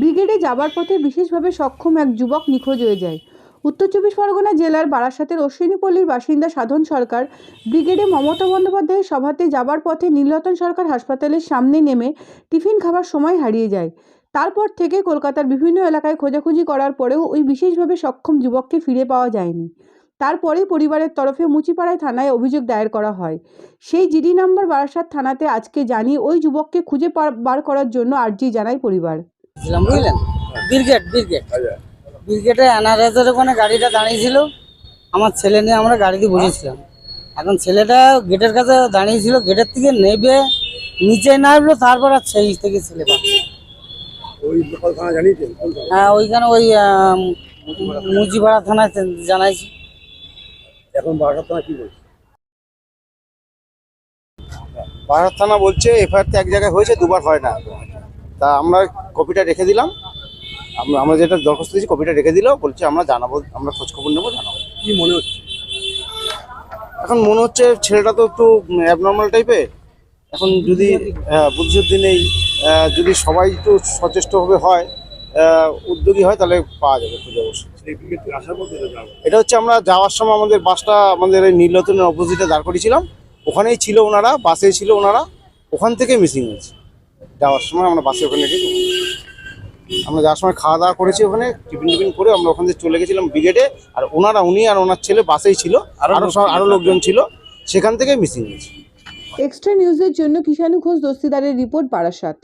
ব্রিগেডে যাবার পথে বিশেষভাবে সক্ষম এক যুবক নিখোঁজ হয়ে যায়। উত্তর চব্বিশ পরগনা জেলার বারাসাতের অশ্বিনীপল্লীর বাসিন্দা সাধন সরকার ব্রিগেডে মমতা বন্দ্যোপাধ্যায়ের সভাতে যাবার পথে নীলরতন সরকার হাসপাতালের সামনে নেমে টিফিন খাবার সময় হারিয়ে যায়। তারপর থেকে কলকাতার বিভিন্ন এলাকায় খোঁজাখুঁজি করার পরেও ওই বিশেষভাবে সক্ষম যুবককে ফিরে পাওয়া যায়নি। তারপরে পরিবারের তরফে মুচিপাড়ায় থানায় অভিযোগ দায়ের করা হয়। সেই জিডি নাম্বার বারাসাত থানাতে আজকে জানি ওই যুবককে খুঁজে বার করার জন্য আর্জি জানায় পরিবার। ছিলাম বুঝলেন? Brigade brigade. ব্রিগেডে এনআরএসের ওখানে গাড়িটা দাঁড়িয়েছিল আমার ছেলে নিয়ে আমরা গাড়িতে বসেছিলাম। এখন ছেলেটা গেটের কাছে দাঁড়িয়েছিল গেটের থেকে নেবে নিচে নামলো তারপর আর সেই থেকে ছেলে? হ্যাঁ ওইখানে ওই মুজিপাড়া থানায় জানাইছি। এখন বারোটা থানা কি বলছে? বারার থানা বলছে এফআইআর তো এক জায়গায় হয়েছে দুবার হয় না। তা আমরা কপিটা রেখে দিলাম। আমরা আমরা যেটা দরখাস্ত দিয়েছি কপিটা রেখে দিল বলছে আমরা জানাব আমরা খোঁজখবর নেব জানাব। কি মনে হচ্ছে? এখন মনে হচ্ছে ছেলেটা তো একটু অ্যাবনর্মাল টাইপের এখন যদি হ্যাঁ, বুদ্ধিশুদ্ধি নেই যদি সবাই একটু সচেষ্টভাবে হয় উদ্যোগী হয় তাহলে পাওয়া যাবে খুঁজে অবশ্যই। এটা হচ্ছে আমরা যাওয়ার সময় আমাদের বাসটা আমাদের এই নীলরতনের অপোজিটে দাঁড় করেছিলাম ওখানেই ছিল ওনারা বাসে ছিল ওনারা। ওখান থেকে মিসিং হয়েছে। যাওয়ার সময় আমরা বাসে ওখানে গেছি আমরা যাওয়ার সময় খাওয়া দাওয়া করেছি ওখানে টিফিন টিফিন করে আমরা ওখান থেকে চলে গেছিলাম ব্রিগেডে। আর ওনারা উনি আর ওনার ছেলে বাসেই ছিল আরও সব- আরও লোকজন ছিল সেখান থেকে মিসিং গেছে এক্সট্রা নিউজের জন্য কিষাণু ঘোষ দস্তিদারের রিপোর্ট বারাসাত।